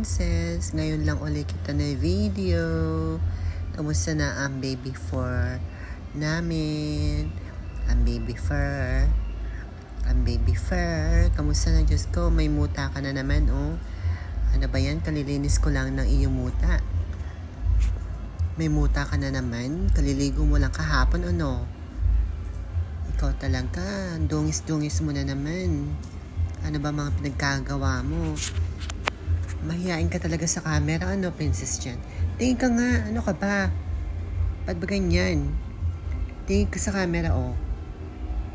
princess. Ngayon lang ulit kita na video. Kamusta na ang baby fur namin? Ang baby fur. Ang baby fur. Kamusta na Diyos ko? May muta ka na naman, oh. Ano ba yan? Kalilinis ko lang ng iyong muta. May muta ka na naman. Kaliligo mo lang kahapon, ano? Ikaw talaga. Dungis-dungis mo na naman. Ano ba mga pinagkagawa mo? Mahihain ka talaga sa camera, ano, Princess Jan? Tingin ka nga, ano ka ba? Ba't ba ganyan? Tingin ka sa camera, oh.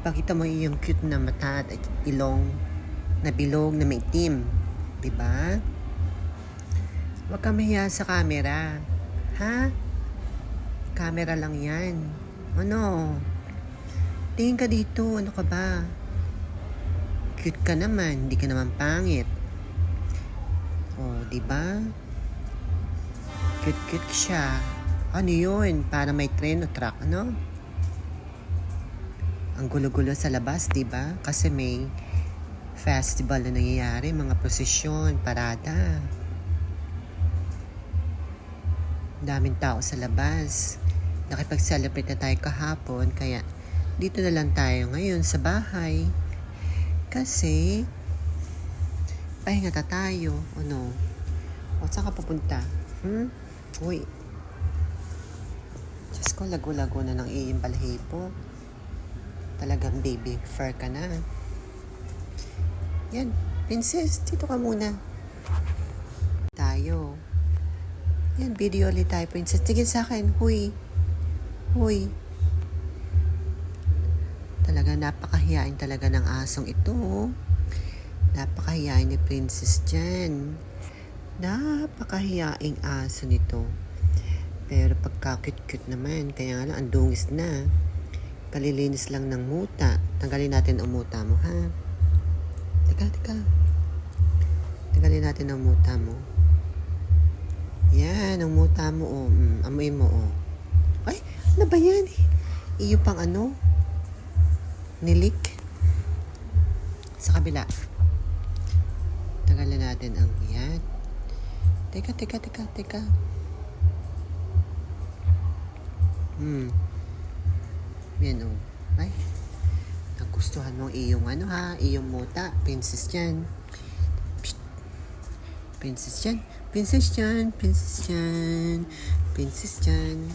Pakita mo yung cute na mata at ilong na bilog na may itim. Diba? Huwag ka mahiya sa camera. Ha? Camera lang yan. Ano? Tingin ka dito. Ano ka ba? Cute ka naman. Hindi ka naman pangit. Oh, di ba? Cute-cute siya. Ano yun? Para may train o truck, ano? Ang gulo-gulo sa labas, di ba? Kasi may festival na nangyayari, mga prosesyon, parada. Daming tao sa labas. Nakipag-celebrate na tayo kahapon, kaya dito na lang tayo ngayon sa bahay. Kasi, pahinga ta tayo. Ano? O, saan ka pupunta? Hmm? Uy. Diyos ko, lago-lago na ng iyong balhipo. Talagang baby fur ka na. Yan. Princess, dito ka muna. Tayo. Yan, video ulit tayo, princess. Tigil sa akin. Huy. Huy. Talaga napakahiyain talaga ng asong ito. Napakahiyain ni Princess Jen. Napakahiyaing aso nito. Pero pagka-cute-cute naman, kaya lang, ang dungis na. Kalilinis lang ng muta. Tanggalin natin ang muta mo, ha? Teka, teka. Tanggalin natin ang muta mo. Yan, ang muta mo, oh. Mm, amoy mo, oh. Ay, ano ba yan? Iyo pang ano? Nilik? Sa kabila. Tanggalin natin ang yan. Teka, teka, teka, teka. Hmm. Yan, oh. Ay. Nagustuhan mo ang iyong ano ha, iyong muta. Princess yan. Psst. Princess yan. Princess yan. Princess yan. Princess yan.